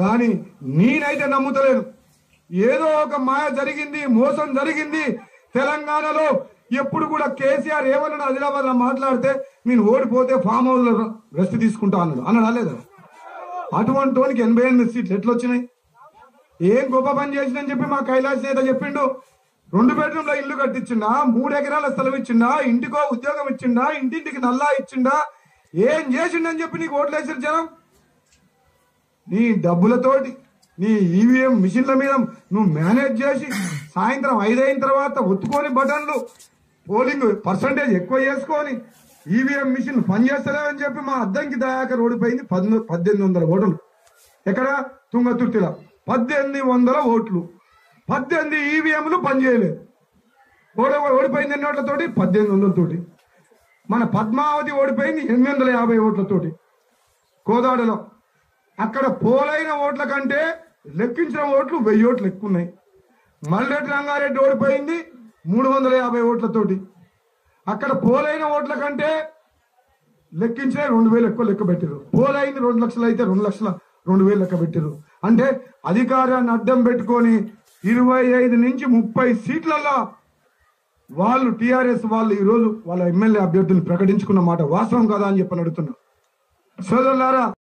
కానీ నేనైతే నమ్ముతలేను. ఏదో ఒక మాయ జరిగింది మోసం జరిగింది. తెలంగాణలో ఎప్పుడు కూడా కేసీఆర్ ఏమన్నా ఆదిలాబాద్లో మాట్లాడితే నేను ఓడిపోతే ఫామ్ హౌస్లో రెస్ట్ తీసుకుంటా అన్నాడు. అన్నాడా లేదా? అటువంటి వాళ్ళకి ఎనభై ఎనిమిది సీట్లు ఎట్లా వచ్చినాయి ఏం గొప్ప పని చేసిందని చెప్పి మా కైలాస్ నేత చెప్పిండు. రెండు బెడ్రూమ్ల ఇల్లు కట్టించిండా మూడు ఎకరాల స్థలం ఇచ్చిండా ఇంటికో ఉద్యోగం ఇచ్చిండా ఇంటింటికి నల్లా ఇచ్చిండా ఏం చేసిండని చెప్పి నీకు ఓట్లు వేసారు జనం? నీ డబ్బులతోటి నీ ఈవీఎం మిషన్ల మీద నువ్వు మేనేజ్ చేసి సాయంత్రం ఐదైన తర్వాత ఒత్తుకొని బటన్లు పోలింగ్ పర్సంటేజ్ ఎక్కువ చేసుకొని ఈవీఎం మిషన్ పనిచేస్తలేవని చెప్పి మా అద్దంకి దయాకర్ ఓడిపోయింది పద్దెనిమిది వందల ఓట్లు. ఎక్కడ? తుంగతుర్తిలో. పద్దెనిమిది వందల ఓట్లు. పద్దెనిమిది ఈవీఎంలు పనిచేయలేదు ఓడ ఓడిపోయింది ఎన్ని ఓట్లతోటి? పద్దెనిమిది వందలతోటి మన పద్మావతి ఓడిపోయింది ఎనిమిది వందల యాభై ఓట్లతోటి. కోదాడలో అక్కడ పోలైన ఓట్ల కంటే లెక్కించిన ఓట్లు వెయ్యి ఓట్లు ఎక్కువ ఉన్నాయి మల్లెడ్డి రంగారెడ్డి ఓడిపోయింది మూడు వందల యాభై ఓట్లతోటి. అక్కడ పోలైన ఓట్ల కంటే లెక్కించిన రెండు వేలు ఎక్కువ లెక్క పెట్టారు పోలైంది రెండు లక్షలు అయితే రెండు లక్షల రెండు వేలు లెక్క పెట్టారు అంటే అధికారాన్ని అడ్డం పెట్టుకొని ఇరవై ఐదు నుంచి ముప్పై సీట్లలో వాళ్ళు టిఆర్ఎస్ వాళ్ళు ఈ రోజు వాళ్ళ ఎమ్మెల్యే అభ్యర్థులు ప్రకటించుకున్న మాట వాస్తవం కదా అని చెప్పని అడుగుతున్నా. సోదరులారా